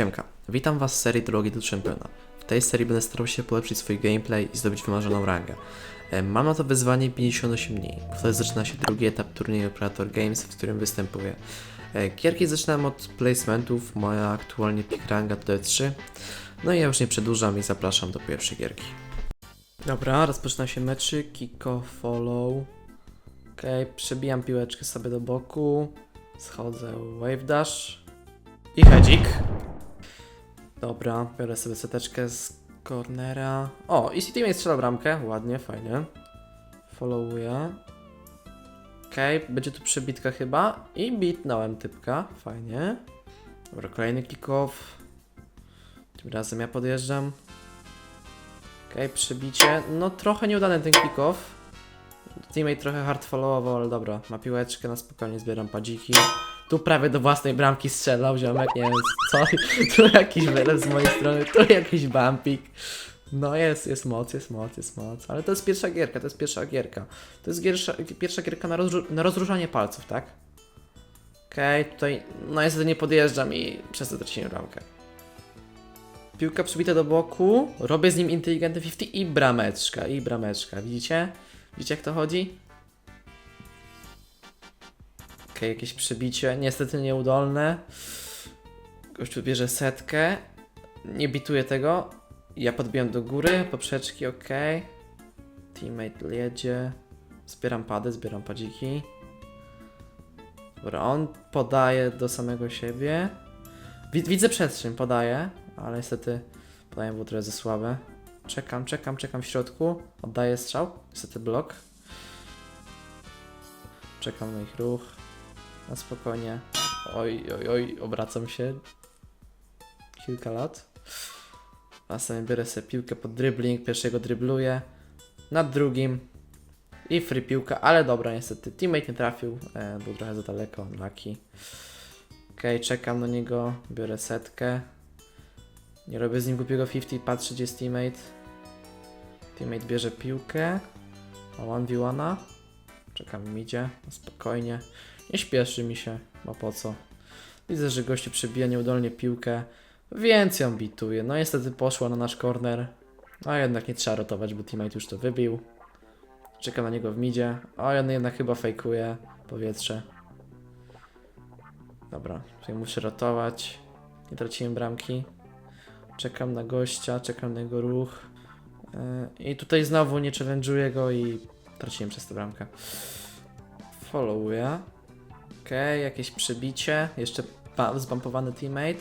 Siemka, witam Was z serii Drogi do Czempiona. W tej serii będę starał się polepszyć swój gameplay i zdobyć wymarzoną rangę. E, Mam na to wyzwanie 58 dni. Wtedy zaczyna się drugi etap turnieju Operator Games, w którym występuję. E, Gierki zaczynam od placementów, moja aktualnie pick ranga to D3. No i ja już nie przedłużam i zapraszam do pierwszej gierki. Dobra, rozpoczyna się meczy, kiko, follow. Okej, przebijam piłeczkę sobie do boku. Schodzę wave dash. I hedzik. Dobra, biorę sobie seteczkę z cornera. O, i City strzela bramkę. Ładnie, fajnie. Followuję. Okej, będzie tu przebitka chyba. I bitnąłem typka. Fajnie. Dobra, kolejny kick-off. Tym razem ja podjeżdżam. Okej, przebicie. No trochę nieudany ten kick-off. Teammate trochę hard followował, ale dobra. Ma piłeczkę, na spokojnie zbieram padziki. Tu prawie do własnej bramki strzelał ziomek, nie wiem co. Tu jakiś wylew z mojej strony, tu jakiś bumpik. No jest, jest moc, jest moc, jest moc. Ale to jest pierwsza gierka, to jest pierwsza gierka. To jest giersza, pierwsza gierka na, rozró na rozróżnianie palców, tak? Okej, tutaj no niestety nie podjeżdżam i przez to traciłem bramkę. Piłka przybita do boku, robię z nim inteligentny 50 i brameczka, i brameczka. Widzicie? Widzicie jak to chodzi? Jakieś przebicie, niestety nieudolne. Gościu bierze setkę, nie bituje tego. Ja podbijam do góry, poprzeczki, ok. Teammate jedzie. Zbieram pady, zbieram padziki. Dobra, on podaje do samego siebie. Wi- widzę przestrzeń, podaje, ale niestety podaję było trochę za słabe. Czekam, czekam, czekam w środku. Oddaję strzał, niestety blok. Czekam na ich ruch. Na spokojnie. Oj, oj, oj, obracam się. Kilka lat. A sobie biorę sobie piłkę pod dribbling, pierwszego dribluję. Nad drugim. I free piłka, ale dobra, niestety teammate nie trafił, e, był trochę za daleko, lucky. Okej, czekam na niego, biorę setkę. Nie robię z nim głupiego 50, patrzę gdzie jest teammate. Teammate bierze piłkę. Ma 1v1. Czekam, mi idzie, no spokojnie. Nie śpieszy mi się, bo po co? Widzę, że gościu przebija nieudolnie piłkę, więc ją bituje. No niestety poszła na nasz corner. A jednak nie trzeba rotować, bo teammate już to wybił. Czekam na niego w midzie. O, on jednak chyba fejkuje powietrze. Dobra, tutaj muszę rotować. Nie traciłem bramki. Czekam na gościa, czekam na jego ruch. Yy, I tutaj znowu nie challenge'uję go i traciłem przez tę bramkę. Followuję. Okej, jakieś przebicie. Jeszcze ba- zbumpowany teammate.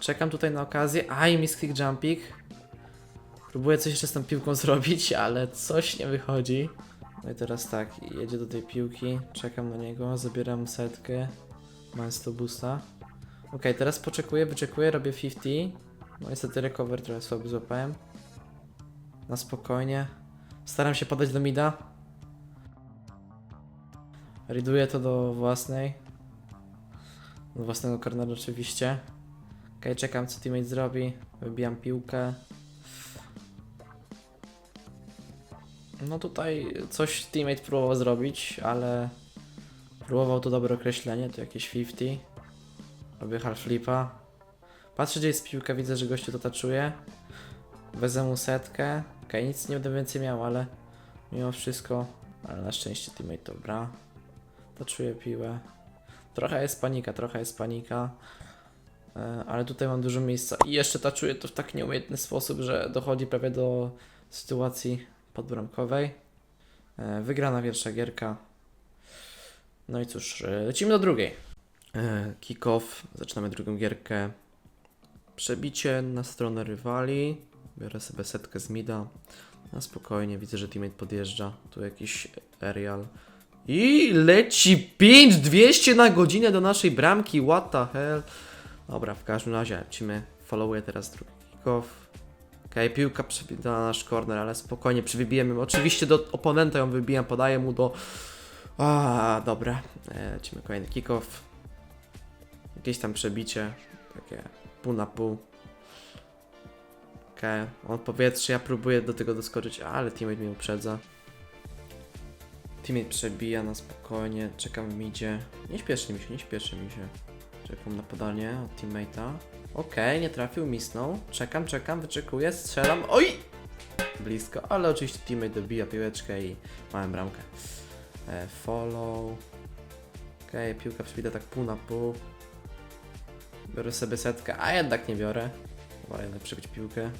Czekam tutaj na okazję. Aj, mi click jumping. Próbuję coś jeszcze z tą piłką zrobić, ale coś nie wychodzi. No i teraz tak, jedzie do tej piłki. Czekam na niego, zabieram setkę. Mam 100 boosta. Okej, teraz poczekuję, wyczekuję, robię 50. No niestety recover trochę słaby złapałem. Na spokojnie. Staram się podać do mida. Riduję to do własnej. Do własnego corneru oczywiście. Okej, czekam co teammate zrobi. Wybijam piłkę. No tutaj coś teammate próbował zrobić, ale próbował to dobre określenie, to jakieś 50. Robię half flipa. Patrzę gdzie jest piłka, widzę, że gościu to taczuje. Wezmę mu setkę. Okej, nic nie będę więcej miał, ale mimo wszystko, ale na szczęście teammate dobra. Taczuję piłę. Trochę jest panika, trochę jest panika. E, Ale tutaj mam dużo miejsca i jeszcze taczuję to w tak nieumiejętny sposób, że dochodzi prawie do sytuacji podbramkowej. E, Wygrana pierwsza gierka. No i cóż, e, lecimy do drugiej. Kick-off, zaczynamy drugą gierkę. Przebicie na stronę rywali. Biorę sobie setkę z mida. Na spokojnie, widzę, że teammate podjeżdża. Tu jakiś aerial. I leci 5200 na godzinę do naszej bramki. What the hell? Dobra, w każdym razie lecimy. Followuję teraz drugi kick-off. Okej, piłka przebita na nasz corner, ale spokojnie, przywybijemy. Oczywiście do oponenta ją wybijam, podaję mu do... A, dobra. E, Lecimy kolejny kick-off. Jakieś tam przebicie. Takie pół na pół. Okej, on powietrze, ja próbuję do tego doskoczyć, ale teammate mnie uprzedza. Teammate przebija na spokojnie, czekam w midzie. Nie śpieszy mi się, nie śpieszy mi się. Czekam na podanie od teammate'a. Okej, nie trafił, misnął. Czekam, czekam, wyczekuję, strzelam. Oj! Blisko, ale oczywiście teammate dobija piłeczkę i mamy bramkę. E, follow. Okej, piłka przybita tak pół na pół. Biorę sobie setkę, a jednak nie biorę. Wolę jednak przybić piłkę.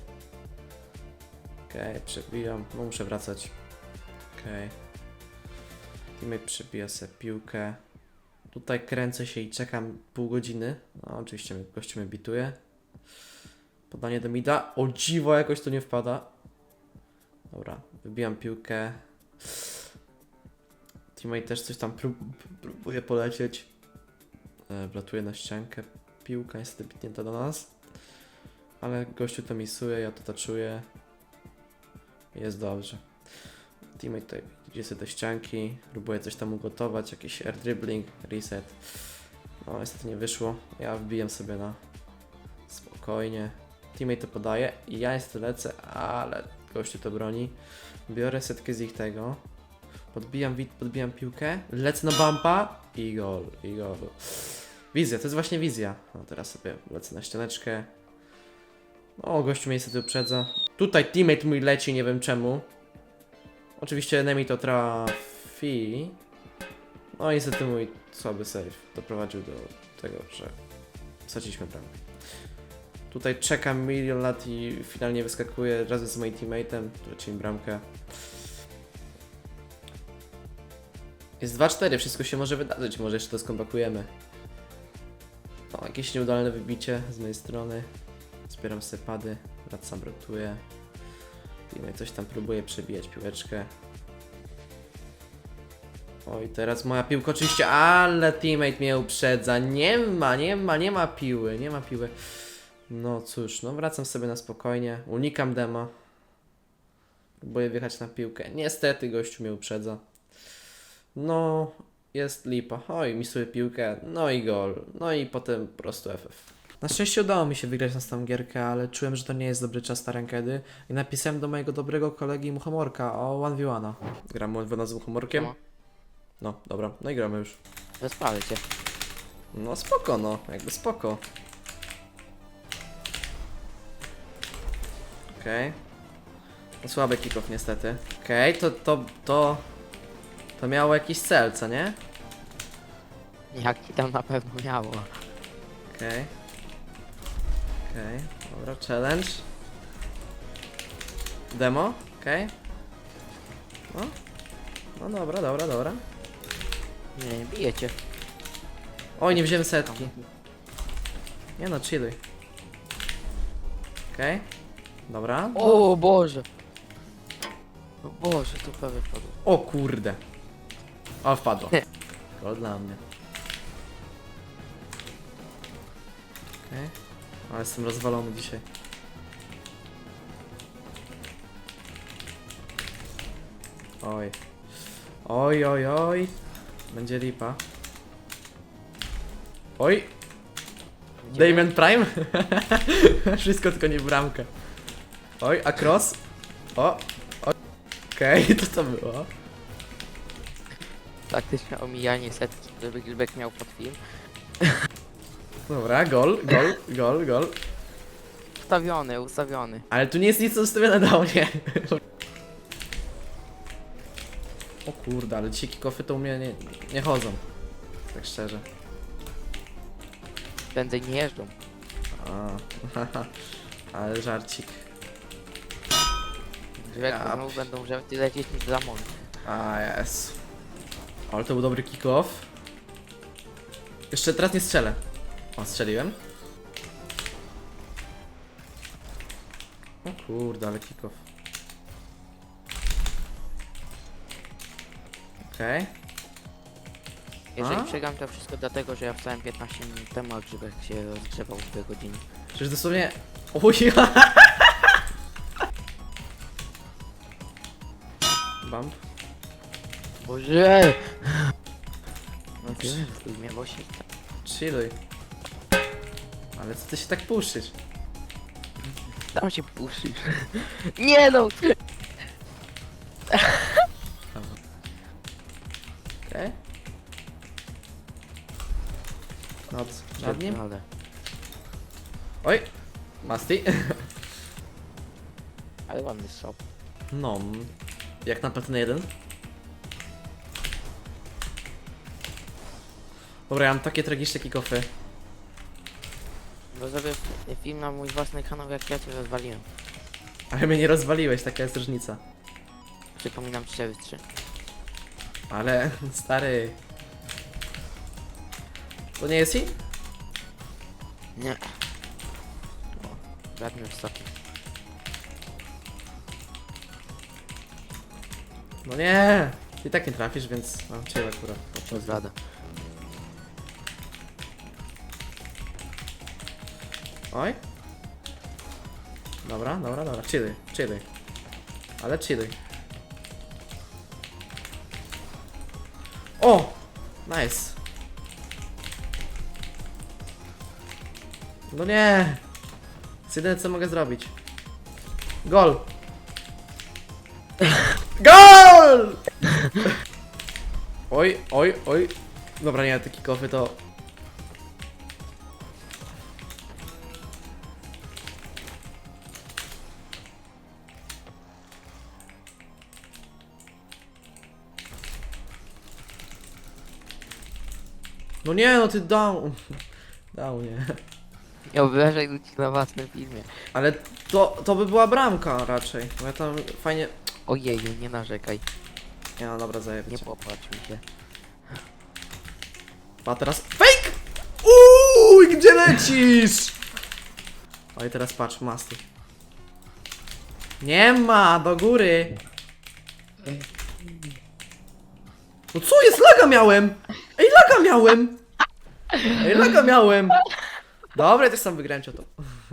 Okej, przebijam. No muszę wracać. Okej. Teammate przebija sobie piłkę. Tutaj kręcę się i czekam pół godziny. No, oczywiście gościu mnie bituje. Podanie do mida. O dziwo, jakoś to nie wpada. Dobra, wybijam piłkę. Teammate też coś tam prób próbuje polecieć. E, wlatuje na ściankę. Piłka jest bitnięta do nas. Ale gościu to misuje, ja to taczuję. Jest dobrze. Teammate tutaj idzie sobie do ścianki, próbuje coś tam ugotować, jakiś air dribbling, reset. No niestety nie wyszło. Ja wbijam sobie na spokojnie. Teammate to podaje i ja jest lecę, ale gościu to broni. Biorę setkę z ich tego. Podbijam, podbijam piłkę, lecę na bumpa i gol, i gol. Wizja, to jest właśnie wizja. No teraz sobie lecę na ścianeczkę. O, gościu mnie niestety uprzedza. Tutaj teammate mój leci, nie wiem czemu. Oczywiście enemy to trafi. No i niestety mój słaby save doprowadził do tego, że straciliśmy bramkę. Tutaj czekam milion lat i finalnie wyskakuję razem z moim teammateem, który mi bramkę. Jest 2-4, wszystko się może wydarzyć, może jeszcze to skompakujemy. O, jakieś nieudolne wybicie z mojej strony. Zbieram sobie pady, wracam, rotuję. Teammate coś tam próbuje przebijać piłeczkę. Oj, teraz moja piłka oczywiście, ale teammate mnie uprzedza. Nie ma, nie ma, nie ma piły, nie ma piły. No cóż, no wracam sobie na spokojnie. Unikam dema. Próbuję wjechać na piłkę. Niestety gościu mnie uprzedza. No, jest lipa. Oj, misuję piłkę. No i gol. No i potem po prostu FF. Na szczęście udało mi się wygrać na tą gierkę, ale czułem, że to nie jest dobry czas na rankedy i napisałem do mojego dobrego kolegi Muchomorka o 1v1. Gramy 1v1 z Muchomorkiem? No. No, dobra, no i gramy już. Rozpalę cię. No spoko, no, jakby spoko. Okej. No słaby kickoff niestety. Okej, to, to, to... To miało jakiś cel, co nie? Jaki tam na pewno miało. Okej. Okej, dobra, challenge. Demo, okej. No. No dobra, dobra, dobra. Nie, nie bije cię. Oj, nie wziąłem setki. Nie no, chilluj. Okej. Dobra. O Boże! O Boże, to prawie wpadło. O kurde. O, wpadło. Gol dla mnie. Okej. Ale jestem rozwalony dzisiaj. Oj. Oj, oj, oj. Będzie lipa. Oj. Damian Prime? Wszystko tylko nie bramka. Oj, a cross? O. Okej, to co było? Taktyczne omijanie setki, żeby Gilbek miał pod film. Dobra, gol, gol, gol, gol. Ustawiony, ustawiony. Ale tu nie jest nic ustawione do mnie. O kurde, ale dzisiaj kikofy to u mnie nie, nie chodzą. Tak szczerze. Prędzej nie jeżdżą. A, ale żarcik. Gilbek Ja znowu będą że ty lecieć niż za mąż. A, jest. Ale to był dobry kickoff. Jeszcze teraz nie strzelę. O, strzeliłem. O kurde, ale kickoff. Okej. Jeżeli A? przegram to wszystko dlatego, że ja wstałem 15 minut temu, a Grzybek się rozgrzewał w 2 godziny. Przecież dosłownie... Oj, Bump. Boże! No ty, mnie się Chilluj. Ale co ty się tak puszysz? Tam się puszysz. Nie no! Okej. Noc. Nad nim? Ale. Oj, Masti. Ale ładny shop. No, jak na platynę 1. Dobra, ja mam takie tragiczne kikofy. Bo zrobię film na mój własny kanał, jak ja cię rozwaliłem. Ale mnie nie rozwaliłeś, taka jest różnica. Przypominam 4-3. Ale, stary... To nie jest hit? Nie. O, Żadnym stopniu. No nie! I tak nie trafisz, więc mam cię akurat. To Oj. Dobra, dobra, dobra. Chilluj, chilluj. Ale chilluj. O! Nice. No nie! To jedyne co mogę zrobić. Gol! GOL! Oj, oj, oj. Dobra, nie, te kickoffy to... No nie, no ty dał. Dał, nie. Ja wyrażaj ludzi na własnym filmie. Ale to, to by była bramka raczej. Bo ja tam fajnie. Ojeju, nie narzekaj. Nie no dobra, Nie zajebcie. popłacz mi się. A teraz. Fake! Uuu, gdzie lecisz? Oj, teraz patrz, masty. Nie ma, do góry. No co jest? Laga miałem! Laga miałem! Ej, laga miałem! Dobra, też sam wygrałem to.